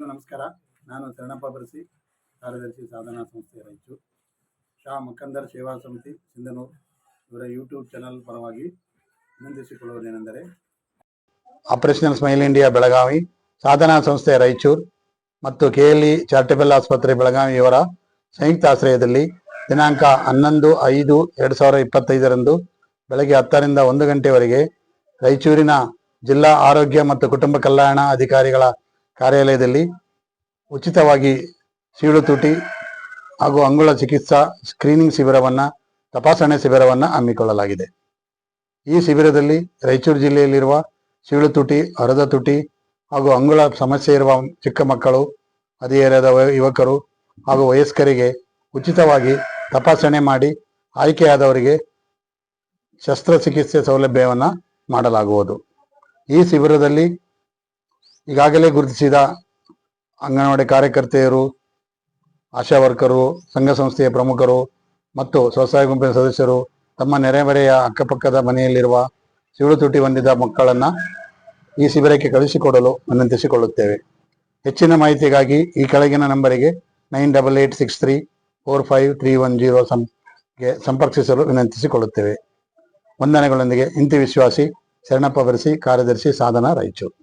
ನಮಸ್ಕಾರ. ನಾನು ಶರಣಪ್ಪ ಬರಸಿ, ಕಾರ್ಯದರ್ಶಿ ಸಾಧನಾ ಸಂಸ್ಥೆ ರಾಯಚೂರು ಶಾ ಮುಖಂದರ್ ಸೇವಾ ಸಮಿತಿ, ಸಿಂಧನೂರು. ಇವರ ಯೂಟ್ಯೂಬ್ ಚಾನಲ್ ಪರವಾಗಿ ವಿನಂತಿಸಿಕೊಳ್ಳುವುದೇನೆಂದರೆ operational smile India Belagavi, Sadhana ಸಂಸ್ಥೆ ರಾಯಚೂರು ಮತ್ತು ಕೆ ಎಲ್ ಇ ಚಾರಿಟಬಲ್ ಆಸ್ಪತ್ರೆ ಬೆಳಗಾವಿ ಇವರ ಸಂಯುಕ್ತ ಆಶ್ರಯದಲ್ಲಿ ದಿನಾಂಕ ಹನ್ನೊಂದು ಐದು ಎರಡು ಸಾವಿರ ಇಪ್ಪತ್ತೈದರಂದು ಬೆಳಗ್ಗೆ ಹತ್ತರಿಂದ ಒಂದು ಗಂಟೆವರೆಗೆ ರಾಯಚೂರಿನ ಜಿಲ್ಲಾ ಆರೋಗ್ಯ ಮತ್ತು ಕುಟುಂಬ ಕಲ್ಯಾಣ ಅಧಿಕಾರಿಗಳ ಕಾರ್ಯಾಲಯದಲ್ಲಿ ಉಚಿತವಾಗಿ ಸೀಳು ತುಟಿ ಹಾಗೂ ಅಂಗುಳ ಚಿಕಿತ್ಸಾ ಸ್ಕ್ರೀನಿಂಗ್ ಶಿಬಿರವನ್ನು, ತಪಾಸಣೆ ಶಿಬಿರವನ್ನು ಹಮ್ಮಿಕೊಳ್ಳಲಾಗಿದೆ. ಈ ಶಿಬಿರದಲ್ಲಿ ರಾಯಚೂರು ಜಿಲ್ಲೆಯಲ್ಲಿರುವ ಸೀಳು ತುಟಿ, ಹರದ ತುಟಿ ಹಾಗೂ ಅಂಗುಳ ಸಮಸ್ಯೆ ಇರುವ ಚಿಕ್ಕ ಮಕ್ಕಳು ಹದಿಹರೆಯದ ಯುವಕರು ಹಾಗೂ ವಯಸ್ಕರಿಗೆ ಉಚಿತವಾಗಿ ತಪಾಸಣೆ ಮಾಡಿ ಆಯ್ಕೆಯಾದವರಿಗೆ ಶಸ್ತ್ರಚಿಕಿತ್ಸೆ ಸೌಲಭ್ಯವನ್ನು ಮಾಡಲಾಗುವುದು. ಈ ಶಿಬಿರದಲ್ಲಿ ಈಗಾಗಲೇ ಗುರುತಿಸಿದ ಅಂಗನವಾಡಿ ಕಾರ್ಯಕರ್ತೆಯರು, ಆಶಾ ವರ್ಕರು, ಸಂಘ ಸಂಸ್ಥೆಯ ಪ್ರಮುಖರು ಮತ್ತು ಸ್ವಸಹಾಯ ಗುಂಪಿನ ಸದಸ್ಯರು ತಮ್ಮ ನೆರೆಮರೆಯ ಅಕ್ಕಪಕ್ಕದ ಮನೆಯಲ್ಲಿರುವ ಸಿಳು ತುಟಿ ಹೊಂದಿದ ಮಕ್ಕಳನ್ನು ಈ ಶಿಬಿರಕ್ಕೆ ಕಳುಹಿಸಿಕೊಡಲು ವಿನಂತಿಸಿಕೊಳ್ಳುತ್ತೇವೆ ಹೆಚ್ಚಿನ ಮಾಹಿತಿಗಾಗಿ ಈ ಕೆಳಗಿನ ನಂಬರಿಗೆ nine double eight six three four five three one zero Sange ಸಂಪರ್ಕಿಸಲು ವಿನಂತಿಸಿಕೊಳ್ಳುತ್ತೇವೆ. ವಂದನೆಗಳೊಂದಿಗೆ, ಇಂತಿ ವಿಶ್ವಾಸಿ ಶರಣಪ್ಪ ಬರೆಸಿ ಕಾರ್ಯದರ್ಶಿ ಸಾಧನ ರಾಯಚೂರು.